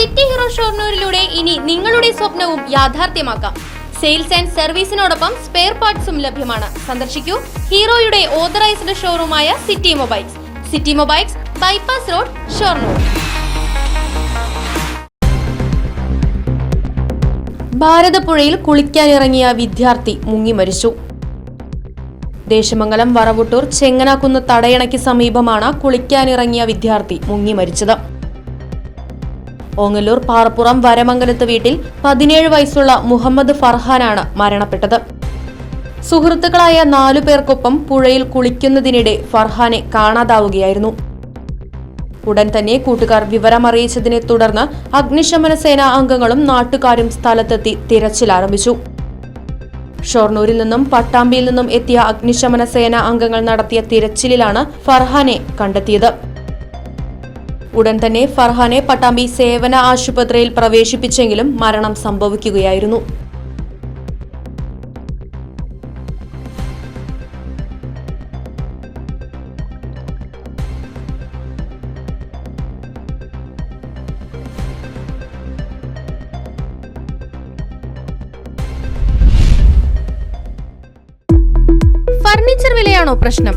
City hero ഷോർണൂരിലൂടെ ഇനി നിങ്ങളുടെ സ്വപ്നവും യാഥാർത്ഥ്യമാക്കാം. സെയിൽസ് ആൻഡ് സർവീസിനോടൊപ്പം സ്പെയർ പാർട്സും ലഭ്യമാണ്. സന്ദർശിക്കൂ ഹീറോയുടെ authorised ഷോറൂമായ City Mobiles. City Mobiles bypass road Shoranur. ഭാരതപ്പുഴയിൽ കുളിക്കാനിറങ്ങിയ വിദ്യാർത്ഥി മുങ്ങി മരിച്ചു. ദേശമംഗലം വറവുട്ടൂർ ചെങ്ങനാക്കുന്ന് തടയണയ്ക്ക് സമീപമാണ് കുളിക്കാനിറങ്ങിയ വിദ്യാർത്ഥി മുങ്ങി മരിച്ചത്. ഓങ്ങല്ലൂർ പാറപ്പുറം വരമംഗലത്ത് വീട്ടിൽ പതിനേഴ് വയസ്സുള്ള മുഹമ്മദ് ഫർഹാനാണ് മരണപ്പെട്ടത്. സുഹൃത്തുക്കളായ നാലു പേർക്കൊപ്പം പുഴയിൽ കുളിക്കുന്നതിനിടെ ഫർഹാനെ കാണാതാവുകയായിരുന്നു. ഉടൻ തന്നെ കൂട്ടുകാർ വിവരമറിയിച്ചതിനെ തുടർന്ന് അഗ്നിശമന സേനാ അംഗങ്ങളും നാട്ടുകാരും സ്ഥലത്തെത്തി തിരച്ചിൽ ആരംഭിച്ചു ഷൊർണൂരിൽ നിന്നും പട്ടാമ്പിയിൽ നിന്നും എത്തിയ അഗ്നിശമന സേനാ അംഗങ്ങൾ നടത്തിയ തിരച്ചിലിലാണ് ഫർഹാനെ കണ്ടെത്തിയത്. ഉടൻ തന്നെ ഫർഹാനെ പട്ടാമ്പി സേവന ആശുപത്രിയിൽ പ്രവേശിപ്പിച്ചെങ്കിലും മരണം സംഭവിക്കുകയായിരുന്നു. ഫർണിച്ചർ വിലയാണോ പ്രശ്നം?